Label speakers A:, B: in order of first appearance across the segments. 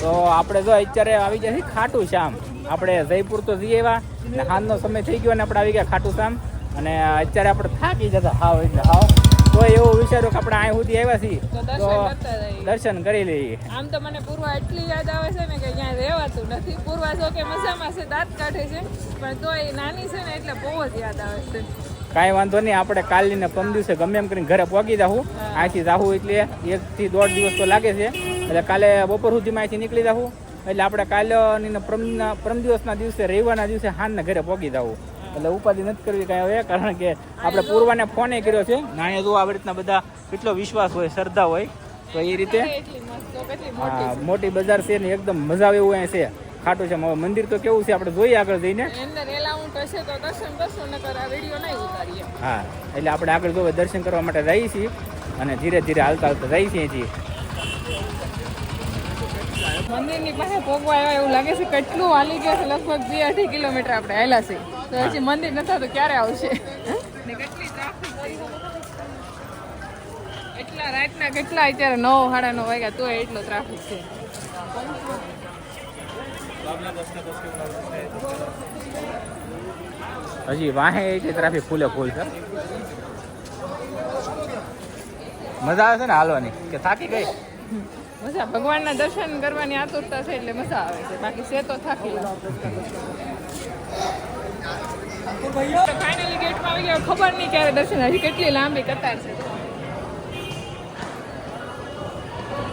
A: તો આપણે જો અત્યારે આવી ગયા છીએ ખાટું શ્યામ આપણે જયપુર તો જઈએ એવા ને હાલનો સમય થઈ ગયો અને આપણે આવી ગયા ખાટું શ્યામ અને અત્યારે આપણે થાકી જતા હાવ એટલે હાવ. તો એવું વિચાર્યું કે આપણે અહીં સુધી આવ્યા છીએ.
B: તો દર્શન
A: કરી લઈએ.
B: આમ તો મને પૂર્વા એટલી યાદ આવે છે ને કે ત્યાં રહેવાતું નથી. પૂર્વા જો કે મજામાં છે દાંત કાઢે છે. પણ તો એ નાની છે ને એટલે બહુ જ યાદ આવે છે.
A: કાંઈ વાંધો નહીં આપણે કાલની ને પરમ દિવસે ગમે એમ કરીને ઘરે પહોંચી જાઉં અહીંથી જાવું એટલે એકથી દોઢ દિવસ તો લાગે છે. એટલે કાલે બપોર સુધીમાં અહીંથી નીકળી જાઉં. એટલે આપણે કાલે પરમના પરમ દિવસના દિવસે રવિવારના દિવસે હાનને ઘરે પહોંચી જાવું એટલે ઉપાધિ નથી કરવી કાંઈ હવે કારણ કે આપણે પૂર્વાને ફોને કર્યો છે. નાણે જો આવી રીતના બધા કેટલો વિશ્વાસ હોય શ્રદ્ધા હોય તો એ રીતે હા, મોટી બજાર છે ને એકદમ મજા આવે એવું અહીંયા છે. ખાટું છે હવે મંદિર તો કેવું છે આપણે જોઈએ આગળ જઈને. હા એટલે આપણે આગળ જો દર્શન કરવા માટે જઈએ છીએ અને ધીરે ધીરે હાલતા હાલતા જઈએ છીએ અહીંથી.
B: મંદિરની પાસે પોગવા આવ્યા એવું લાગે છે કેટલું હાલી ગયા છે લગભગ બે અઢી કિલોમીટર આપણે આવેલા છે તો હજી મંદિર નતા તો ક્યારે આવશે? ને કેટલી ટ્રાફિક એટલા રાતના કેટલા અત્યારે નવ સાડા નવ વાગ્યા તો એટલો ટ્રાફિક છે.
A: હજી વાહે એટલે ટ્રાફિક ફૂલે ફૂલ છે. મજા આવે છે ને હાલવાની? કે થાકી ગઈ?
B: મજા ભગવાનના દર્શન કરવાની આતુરતા છે એટલે મજા આવે છે. બાકી છે તો થાકી ફાઇનલી ગેટમાં આવી ગયા. ખબર નહીં ક્યારે દર્શન હજી કેટલી લાંબી કતાર છે.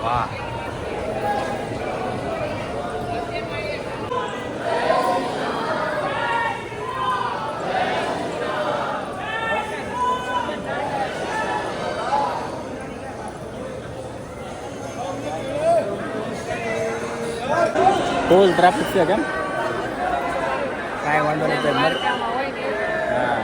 A: વાહ. ફૂલ ટ્રાફિક છે કેમ? કાંઈ વાંધો નહીં હા.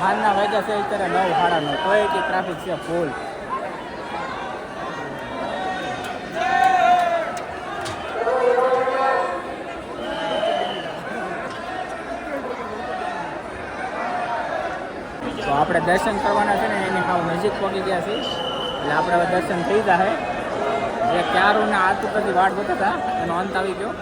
A: હાલના વાગ્યા છે અત્યારે નવ સાડા નવ. તોય એટલી ટ્રાફિક છે ફૂલ તો આપણે દર્શન કરવાના છે ને એની હાવ નજીક પહોંચી ગયા છીએ. એટલે આપણે દર્શન થઈ જાય જે ક્યારું ને ઉપરથી વાટ જોતા હતા એનો અંત આવી ગયો.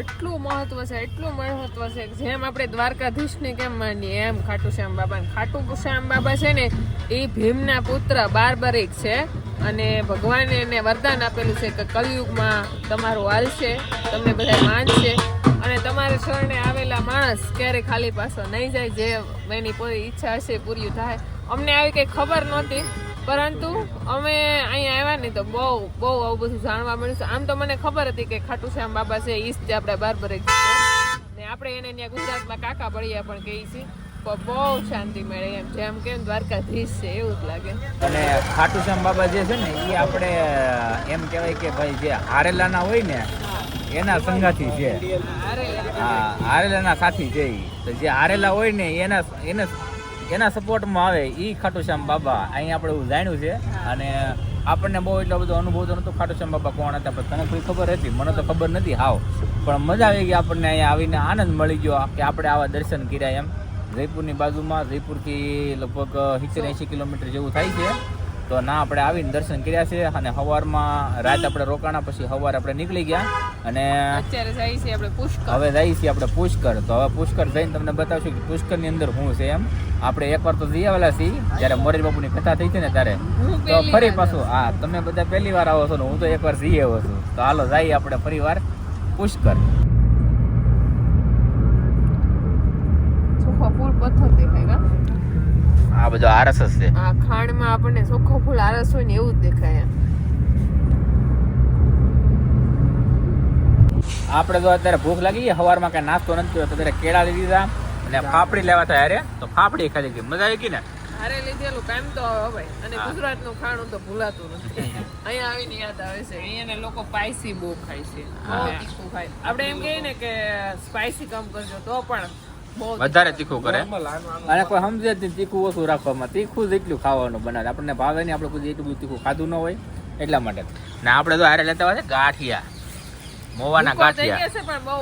B: એટલું મહત્વ છે, એટલું મહત્વ છે જેમ આપણે દ્વારકાધીશને કેમ માનીએ, એમ ખાટુ શ્યામ બાબા ખાટુ શ્યામ બાબા છે ને, એ ભીમના પુત્ર બારબરીક છે અને ભગવાને એને વરદાન આપેલું છે કે કલયુગમાં તમારું હાલશે, તમને બધા માનશે અને તમારે શરણે આવેલા માણસ ક્યારે ખાલી પાછો નહીં જાય, જે એની કોઈ ઈચ્છા હશે પૂરી થાય. અમને આવી કંઈ ખબર નહોતી. પરંતુ અમે અહીંયા આવ્યા ને તો બહુ બહુ આવું બધું જાણવા મળ્યું છે. આમ તો મને ખબર હતી કે ખાટુ શ્યામ બાબા છે ઈ જે આપણે બારબરે ને આપણે એને ત્યાં ગુજરાતમાં કાકા બળિયા પણ કહીએ છીએ બહુ શાંતિ મળે એમ જેમ કેમ દ્વારકાધીશ છે એવું જ લાગે.
A: અને ખાટુ શ્યામ બાબા જે છે ને એ આપણે એમ કહેવાય કે ભાઈ જે હારેલાના હોય ને એના સંગાથી છે. હા હારેલાના સાથી છે તો જે હારેલા હોય ને એના એને એના સપોર્ટમાં આવે એ ખાટુ શ્યામ બાબા. અહીં આપણે એવું જાણ્યું છે. અને આપણને બહુ એટલો બધો અનુભવ તો નતો ખાટુ શ્યામ બાબા કોણ હતા? પણ તને કોઈ ખબર હતી? મને તો ખબર નથી હાવ. પણ મજા આવી ગઈ આપણને અહીંયા આવીને આનંદ મળી ગયો કે આપણે આવા દર્શન કર્યા એમ. જયપુરની બાજુમાં જયપુરથી લગભગ સિત્તેર એંશી કિલોમીટર જેવું થાય છે. તો ના આપણે આવીને દર્શન કર્યા છે અને સવારમાં રાત આપણે રોકાણા પછી સવારે આપણે નીકળી ગયા અને
B: અત્યારે આપણે પુષ્કર
A: હવે જઈએ છીએ આપણે પુષ્કર તો હવે પુષ્કર જઈને તમને બતાવશું કે પુષ્કરની અંદર શું છે એમ. આપણે એકવાર તો જઈ આવેલા છીએ જ્યારે મોરારી બાપુની કથા થઈ છે ને ત્યારે. તો ફરી પાછું હા તમે બધા પહેલી વાર આવો છો ને હું તો એકવાર જઈ આવ્યો છું. તો હાલો જઈએ આપણે ફરી વાર પુષ્કર
B: પથ્થર
A: બધો આરએસએસ છે.
B: આ ખાણમાં આપણને ચોખ્ખો ફૂલ આરસ હોય ને એવું જ દેખાય
A: આપણે તો અત્યારે ભૂખ લાગી સવારમાં કઈ નાસ્તો નથી કર્યો તો ત્યારે કેળા લઈ લીધા અને ફાફડી લેવા હતા અરે તો ફાફડી ખાલી ગઈ મજા આવી ગઈ ને?
B: હારે લીધેલું કામ તો આવે ભાઈ. અને ગુજરાતનું ખાણું તો ભૂલાતું નથી. અહીંયા. આવીને યાદ આવે છે. અહીંયાના લોકો સ્પાઈસી બહુ ખાય છે. બહુ તીખું ખાય. આપણે એમ કહીએ ને કે સ્પાઈસી કમ કરજો તો પણ
A: વધારે તીખું કરે? અને કોઈ સમજે જ નહીં તીખું ઓછું રાખવામાં. તીખું જ એટલું ખાવાનું બનાવે આપણને ભાવે નહીં આપણે કોઈ એટલું બધું તીખું ખાધું ન હોય એટલા માટે. ને આપણે તો હારે લેતા હોય છે ગાંઠિયા. મોવાના ગાંઠિયા.
B: પણ બહુ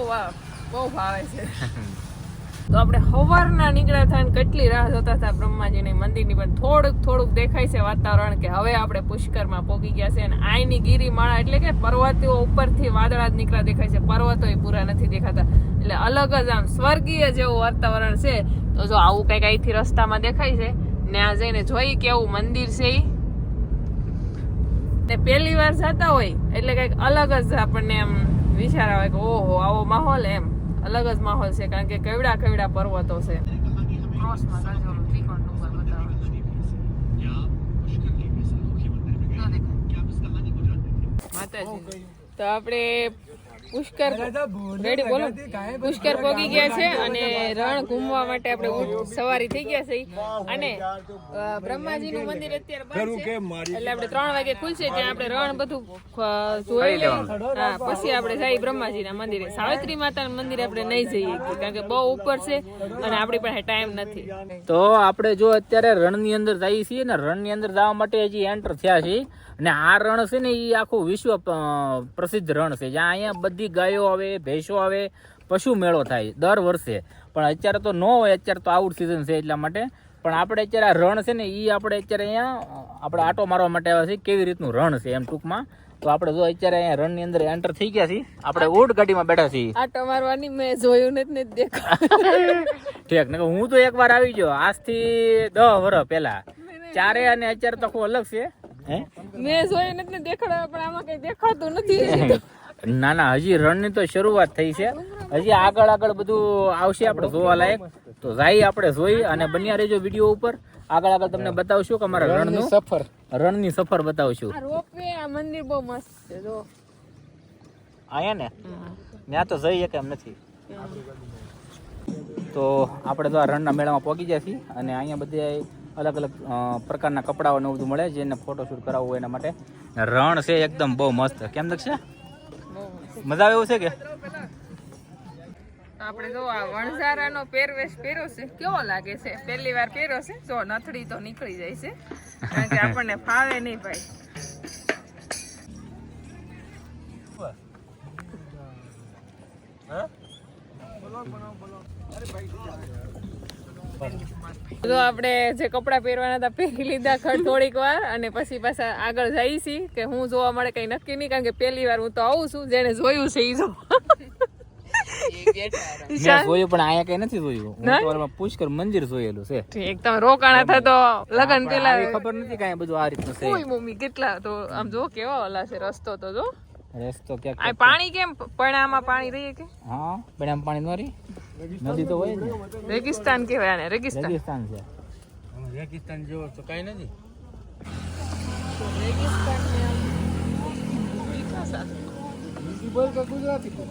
B: બહુ ભાવે છે. તો આપણે સવારના નીકળ્યા થાય ને કેટલી રાહ જોતા હતા બ્રહ્માજીની મંદિરની પણ થોડુંક થોડુંક દેખાય છે વાતાવરણ કે હવે આપણે પુષ્કરમાં પોગી ગયા છે અને આઈની માળા એટલે કે પર્વતીઓ ઉપરથી વાદળા જ નીકળ્યા દેખાય છે. પર્વતો પૂરા નથી દેખાતા. એટલે અલગ જ આમ સ્વર્ગીય જેવું વાતાવરણ છે. તો જો આવું કંઈક અહીંથી રસ્તામાં દેખાય છે ને આ જઈને જોઈ કેવું મંદિર છે તે ને પહેલી વાર જતા હોય એટલે કંઈક અલગ જ આપણને એમ વિચાર આવે કે ઓહો આવો માહોલ એમ. અલગ જ માહોલ છે કારણ કે કેવડા કેવડા પર્વતો છે. ક્રોસમાં કરજો ત્રિકોણ ડુંગર બતાવો. માતાજી. તો આપણે પુષ્કર રેડી બોલો. પુષ્કર પોગી ગયા છે અને રણ ઘૂમવા માટે આપણે ઊંટ સવારી થઈ ગયા છે. અને બ્રહ્માજીનું મંદિર અત્યારે બંધ છે. એટલે આપણે ત્રણ વાગે ખુલશે ત્યાં આપણે રણ બધું જોઈ હા પછી આપણે જઈએ બ્રહ્માજીના મંદિરે. સાવિત્રી માતાના મંદિરે આપણે નહીં જઈએ કારણ કે બહુ ઉપર છે અને આપણી પાસે ટાઈમ નથી.
A: તો આપણે જો અત્યારે રણની અંદર જઈએ છીએ ને રણની અંદર જવા માટે હજી એન્ટર થયા છીએ. અને આ રણ છે ને એ આખું વિશ્વ પ્રસિદ્ધ રણ છે. જ્યાં અહીંયા બધી ગાયો આવે ભેંસો આવે પશુ મેળો થાય દર વર્ષે. પણ અત્યારે તો ન હોય અત્યારે તો આઉટ સિઝન છે એટલા માટે. પણ આપણે અત્યારે આ રણ છે ને એ આપણે અત્યારે અહીંયા આપણે આટો મારવા માટે આવ્યા છીએ. કેવી રીતનું રણ છે એમ ટૂંકમાં. તો આપણે જો અત્યારે અહીંયા રણની અંદર એન્ટર થઈ ગયા છીએ. આપણે ઊંટ ગાડીમાં બેઠા છીએ.
B: આટો મારવાની મેં જોયું નથી ને દેખા
A: ઠીક ને હું તો એકવાર આવી ગયો. આજથી દસ વર્ષ પહેલા. ચારે અને અત્યારે તો આખું અલગ છે.
B: મેં જોયું નથી ને પણ આમાં કઈ દેખાતું નથી.
A: ના ના હજી રણની તો શરૂઆત થઈ છે. હજી આગળ આગળ બધું આવશે આપણે જોવા લાયક. તો જાય આપણે જોઈ અને બન્યા રહેજો વીડિયો ઉપર. આગળ આગળ તમને બતાવશું કે અમારા રણનું સફર. રણની સફર બતાવશું.
B: આ રોપવે આ મંદિર બહુ મસ્ત છે જો.
A: અહીંયા ને? ત્યાં તો જઈએ કેમ નથી. તો આપણે તો આ રણના મેળામાં પહોંચી ગયા છીએ અને અહીંયા બધે અલગ અલગ પ્રકારના કપડાઓ ને બધું મળે જેને ફોટોશૂટ કરાવવું હોય એના માટે. રણ છે એકદમ બહુ મસ્ત. કેમ
B: લાગશે
A: મજા આવે એવું છે કે?
B: આપણે જો આ વણઝારાનો પહેરવેશ પહેર્યો છે કેવો લાગે છે? પહેલી વાર પહેર્યો છે? જો નથડી તો નીકળી જાય છે કારણ કે આપણને ફાવે નહીં ભાઈ. જો આપણે જે કપડાં પહેરવાના હતા પહેરી લીધા ખડ થોડીક વાર અને પછી પાછા આગળ જઈ છી કે હું જોવા મળે કઈ નક્કી નહીં કારણ કે પહેલી વાર હું તો આવું છું જેને જોયું છે ઈ
A: જોયું પણ આયા કઈ નથી જોયું. તો પુષ્કર મંદિર જોયેલું છે.
B: એકદમ રોકાણા થતો લગન પેલા
A: ખબર નથી કઈ બધું આ રીતનું છે.
B: મમ્મી કેટલા તો આમ જો કેવા ઓલા છે રસ્તો તો જો.
A: રસ્તો ક્યાંક
B: આ પાણી કેમ? પણામાં પાણી રહીએ કે?
A: હા પણ આમ પાણી નો રહી? નદી તો હોય ને.
B: રેગિસ્તાન કહેવાય આને રેગિસ્તાન.
A: રેગિસ્તાન છે.
C: રેગિસ્તાન જેવો તો કઈ નથી.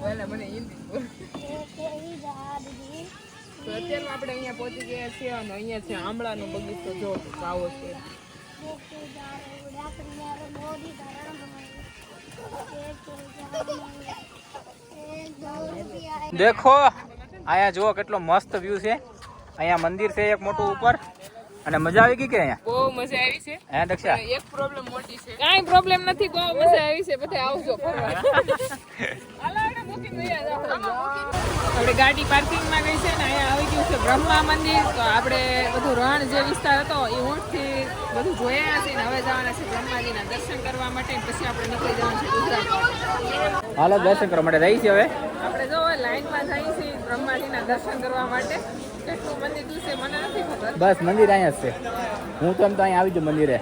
B: પહેલા મને હિન્દી બોલ. તો અત્યારમાં આપણે અહીંયા પહોંચી ગયા છીએ અને અહીંયા છે આમળાનો બગીચો જો આવો છે.
A: દેખો અહીંયા જુઓ કેટલો મસ્ત વ્યૂ છે. અહીંયા મંદિર છે એક મોટું ઉપર. અને મજા આવી ગઈ કે અહીંયા?
B: બહુ મજા આવી છે.
A: હે દક્ષા?
B: એક પ્રોબ્લેમ મોટી છે. કાઈ પ્રોબ્લેમ નથી બહુ મજા આવી છે. બધા આવજો ફરવા. હાલો, આપણે બુકિંગ. આપણે ગાડી પાર્કિંગમાં ગઈ છે ને અહીંયા આવી ગયું છે બ્રહ્મા મંદિર. તો આપણે બધું રણ જે વિસ્તાર હતો એ ઊંટથી બધું જોયા છે ને હવે જવાના છે બ્રહ્માજીના દર્શન કરવા માટે પછી આપણે નીકળી જવાનું છે ગુજરાત
A: હાલો દર્શન કરવા માટે રહી છે હવે?
B: આપણે જો લાઈનમાં જઈએ છીએ. બ્રહ્માજીના દર્શન કરવા માટે. કેટલું મંદિર છે મને નથી ખબર.
A: બસ મંદિર અહીંયા જ છે. હું તો એમ તો અહીંયા આવી જાઉં મંદિરે.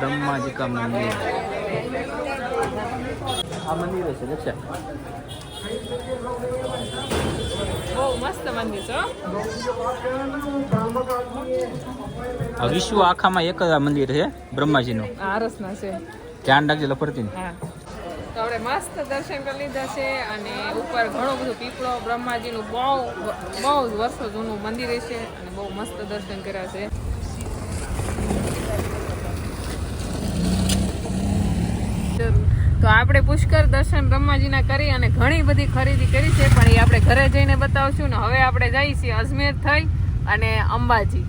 A: બ્રહ્માજી કા મંદિર. આ મંદિર છે દક્ષા
B: બહુ મસ્ત મંદિર છે
A: આ વિશ્વ આખામાં એક જ આ મંદિર છે બ્રહ્માજીનું.
B: આરસ આરસના છે.
A: ધ્યાન રાખજે લફરતી
B: તો આપણે મસ્ત દર્શન કરી લીધા છે અને ઉપર ઘણું બધું પીપળો, બ્રહ્માજીનું બહુ બહુ જ વર્ષો જૂનું મંદિર છે અને બહુ મસ્ત દર્શન કર્યા છે. તો આપણે પુષ્કર દર્શન બ્રહ્માજીના કરી અને ઘણી બધી ખરીદી કરી છે, પણ એ આપણે ઘરે જઈને બતાવશું ને હવે આપણે જઈએ છીએ અજમેર થઈ અને અંબાજી.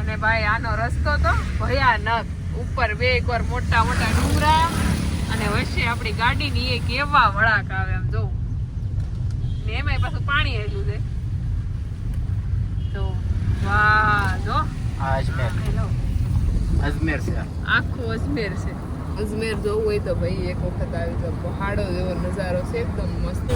B: અને ભાઈ, આનો રસ્તો તો ભયાનક. ઉપર બે એકવાર મોટા મોટા ડુંગરા અને વચ્ચે આપણી ગાડીની એ કેવા વળાક આવે આમ જોવું ને એમાંય પાછું પાણી હેલું છે. તો વાહ જો.
A: અજમેર.
B: હેલો
A: અજમેર છે
B: આખું અજમેર છે. અજમેર જોવું હોય તો ભાઈ એક વખત આવી તો પહાડો જેવો નજારો છે એકદમ મસ્ત.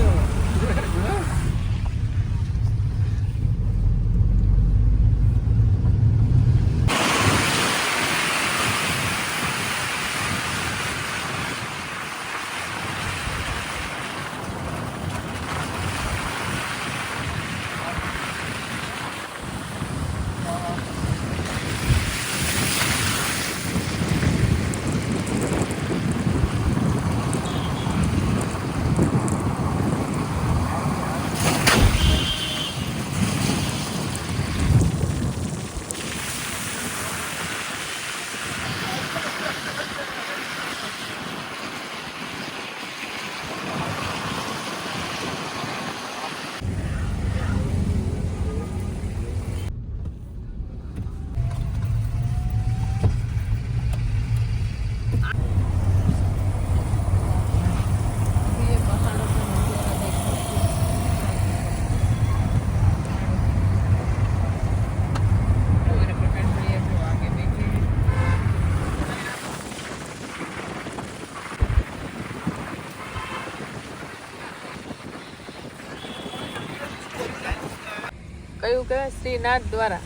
B: કયું કહેવાય શ્રીનાથ દ્વારા.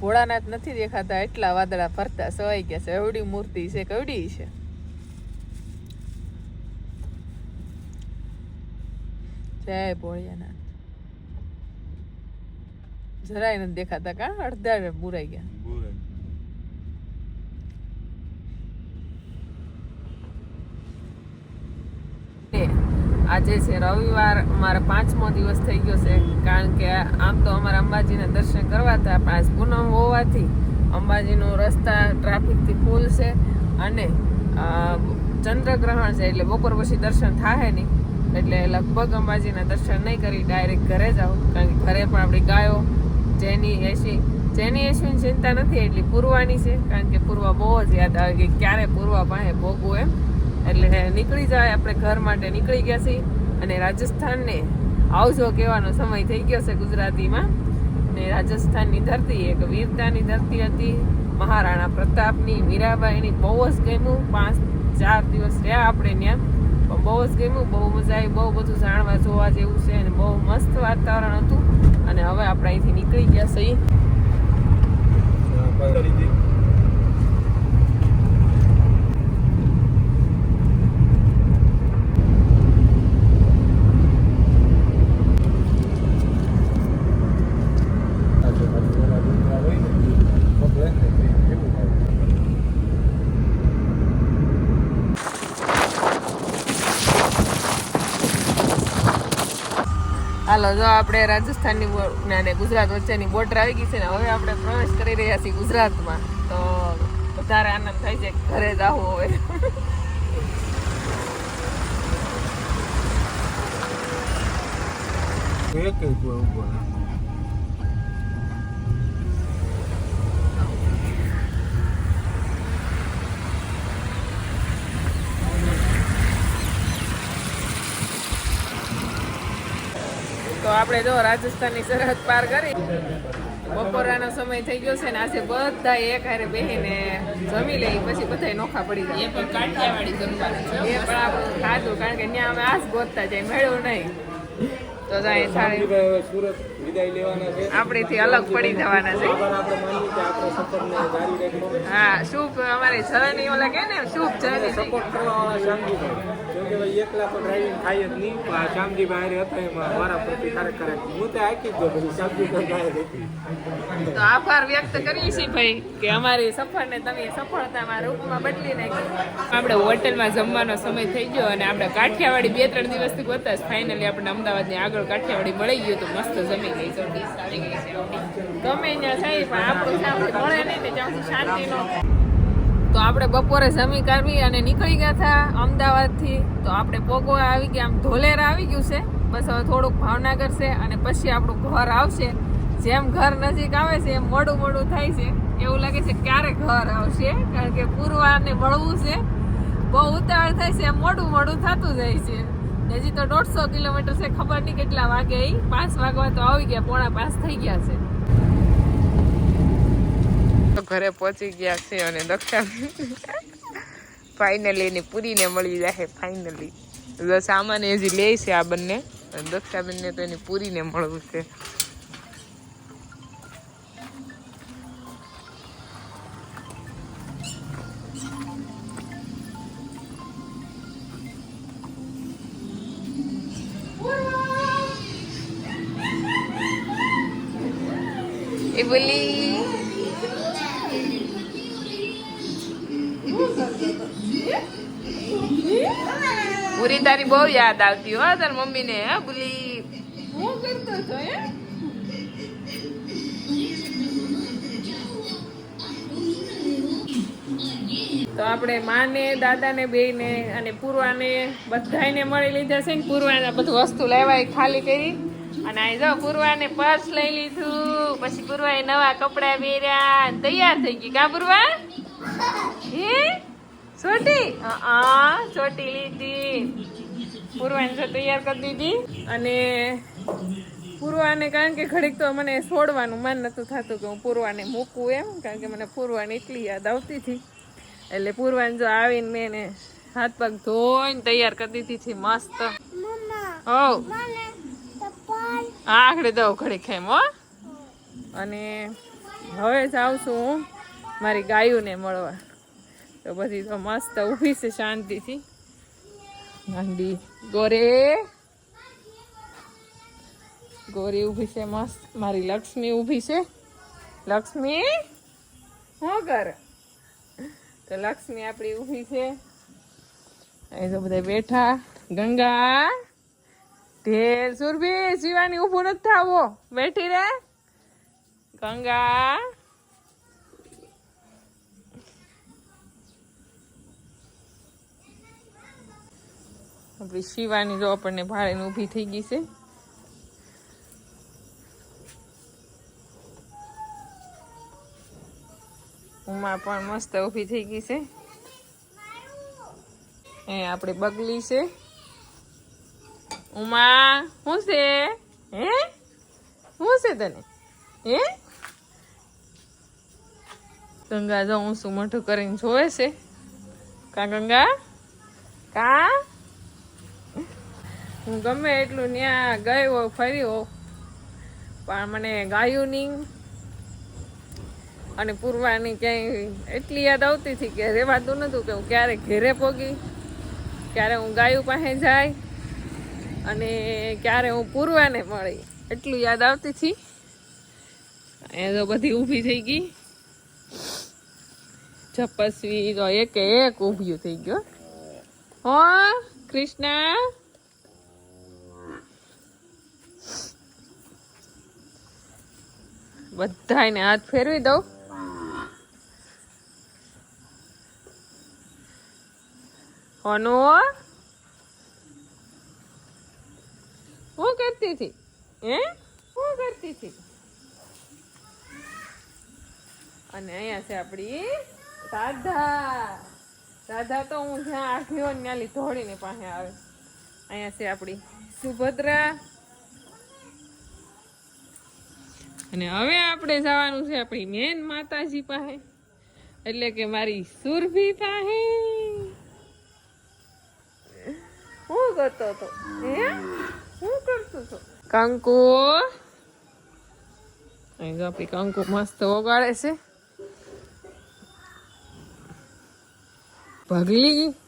B: ભોળાનાથ નથી દેખાતા, એટલા વાદળા ફરતા, સવાઈ ગયા છે. એવડી મૂર્તિ છે, કેવડી છે. જય ભોળિયાનાથ. જરાય નથી દેખાતા કા? અડધા બુરાઈ ગયા ને આજે છે રવિવાર, અમારો પાંચમો દિવસ થઈ ગયો છે, કારણ કે આમ તો અમારા અંબાજીના દર્શન કરવા હતા, પણ આજ પૂનમ હોવાથી અંબાજીનો રસ્તા ટ્રાફિકથી ફૂલ છે અને ચંદ્રગ્રહણ છે એટલે બપોર પછી દર્શન થાય નહીં, એટલે લગભગ અંબાજીના દર્શન નહીં કરી, ડાયરેક્ટ ઘરે જાઓ કારણ કે ઘરે પણ આપણી ગાયો, જેની એસી, જેની એસીની ચિંતા નથી એટલી પૂર્વાની છે, કારણ કે પૂર્વા બહુ જ યાદ આવે કે ક્યારે પૂર્વા પાસે ભોગવું એમ. એટલે નીકળી જાય આપણે ઘર માટે, નીકળી ગયા છીએ અને રાજસ્થાનને આવજો કહેવાનો સમય થઈ ગયો છે ગુજરાતીમાં. ને રાજસ્થાનની ધરતી એક વીરતાની ધરતી હતી. મહારાણા પ્રતાપની, મીરાબાઈની બહુ જ ગમ્યું. પાંચ, ચાર દિવસ રહ્યા આપણે ત્યાં. બહુ જ ગમ્યું, બહુ મજા આવી, બહુ બધું જાણવા જોવા જેવું છે અને બહુ મસ્ત વાતાવરણ હતું. અને હવે આપણે અહીંથી નીકળી ગયા છીએ હાલો જો આપણે રાજસ્થાનની અને ગુજરાત વચ્ચેની બોર્ડર આવી ગઈ છે ને, હવે આપણે પ્રવેશ કરી રહ્યા છીએ ગુજરાતમાં. તો વધારે આનંદ થાય છે ઘરે જ આવું હવે
C: એક કોઈ
B: ઊભો આપણે જો રાજસ્થાનની સરહદ પાર કરી. બપોરાનો સમય થઈ ગયો છે ને આજે બધા એક હારે બેસીને જમી લઈ પછી બધા નોખા પડી જાય. એ પણ કાઠિયાવાડી જમવાનું એ પણ આપણું ખાધું કારણ કે ત્યાં અમે આજ ગોતતા જાય મેળવું નહીં. તો જાય થાળી.
C: સુરત વિદાય લેવાના છે.
B: આપણેથી અલગ પડી જવાના છે. હા શુભ અમારે જર્ની ઓલા કે ને શુભ જર્ની
C: સપોર્ટ કરવાવાળા શ્યામજીભાઈ
B: આપણે હોટેલમાં જમવાનો સમય થઈ ગયો અને આપણે કાઠિયાવાડી બે, ત્રણ દિવસથી ગોતા ફાઇનલી આપણે અમદાવાદની આગળ કાઠિયાવાડી મળી ગયું તો મસ્ત જમી ગઈ જો ડીશ ગમે ત્યાં થાય પણ આપણું નહીં ને શાંતિનો તો આપણે બપોરે જમી કાઢવી અને નીકળી ગયા હતા અમદાવાદથી. તો આપણે પોગવા આવી ગયા. આમ ધોલેરા આવી ગયું છે. બસ હવે થોડુંક ભાવનગર છે અને પછી આપણું ઘર આવશે. જેમ ઘર નજીક આવે છે એમ મોડું મોડું થાય છે. એવું લાગે છે ક્યારે ઘર આવશે? કારણ કે પૂરવાને મળવું છે. બહુ ઉતાવળ થાય છે. એમ મોડું મોડું થતું જાય છે. હજી તો દોઢસો કિલોમીટર છે. ખબર નહીં કેટલા વાગે એ પાંચ વાગવા તો આવી ગયા. પોણા પાંચ થઈ ગયા છે. તો ઘરે પહોંચી ગયા છે અને દક્ષા ફાઇનલી એની પૂરીને મળી જાય ફાઇનલી સામાન હજી લે છે આ બંને. અને દક્ષાબેનને તો એની પૂરીને મળવું છે. એ પૂરી તારી બહુ યાદ આવતી હો તાર મમ્મી ને હા, ભૂલી. હું કરતો હતો હે તો આપણે માને, દાદાને બેને અને પૂર્વાને બધાને મળી લીધા છે ને, પૂર્વાને બધું વસ્તુ લેવાય ખાલી કરી. અને આ જો, પૂર્વાને પર્સ લઈ લીધું. પછી પૂર્વાએ નવા કપડાં પહેર્યા તૈયાર થઈ ગઈ. કા, પૂર્વા? હે? છોટી હા છોટી લીધી. પૂર્વાને જો તૈયાર કરી દીધી. અને પૂર્વાને કારણ કે ઘડીક તો મને છોડવાનું મન નતું થતું કે હું પૂર્વાને મૂકું એમ કારણ કે મને પૂર્વાની એટલી યાદ આવતી હતી. એટલે પૂર્વાને જો આવીને મેં એને હાથ પગ ધોઈને તૈયાર કરી દીધી હતી મસ્ત. હોવ. આખડે દઉં ઘડી ખેમ હો. અને હવે જાઉં છું હું મારી ગાયોને મળવા. તો બધી તો મસ્ત ઊભી છે શાંતિથી. ગાંડી ગોરે! ગોરી ઊભી છે મસ્ત. મારી લક્ષ્મી ઊભી છે. લક્ષ્મી શું કર? તો લક્ષ્મી આપણી ઊભી છે. અહીં તો બધા બેઠા. ગંગા ઢેર સુરભી, શિવાની ઊભું નથી થાવો. બેઠી રે. ગંગા આપણી શિવાની જો આપણને ભાડે ઊભી થઈ ગઈ છે. ઉમા પણ મસ્ત ઊભી થઈ ગઈ છે. એ આપણી બગલી છે. ઉમા શું છે? હે? શું છે તને? હે? ગંગા જો શું મોઢું કરીને જોવે છે. કા ગંગા? કા? હું ગમે એટલું ત્યાં ગયો ફર્યો પણ મને ગાયું નહીં. અને પૂર્વાની ક્યાંય એટલી યાદ આવતી હતી કે રહેવાતું નહોતું કે હું ક્યારે ઘેરે પોગી, ક્યારે હું ગાયું પાસે જાય અને ક્યારે હું પૂર્વાને મળી. એટલું યાદ આવતી હતી. એ તો બધી ઊભી થઈ ગઈ. ચપસવી તો એક એક ઊભ્યું થઈ ગયો હો, કૃષ્ણ. બધાને હાથ ફેરવી દઉં. હનુ. શું કરતી હતી? હે? શું કરતી હતી? અને અહીંયા છે આપણી રાધા. રાધા તો હું જ્યાં હોય ને ત્યાં લીધોડીને પાસે આવે. અહીંયા છે આપણી સુભદ્રા. અને હવે આપણે જવાનું છે આપણી મેન માતાજી પાસે. એટલે કે મારી સુરભી પાસે. હું કરતો હતો? હે? કરતો હતો? કંકુ. જો આપણી કંકુ મસ્ત ઓગાળે છે. ભગલી.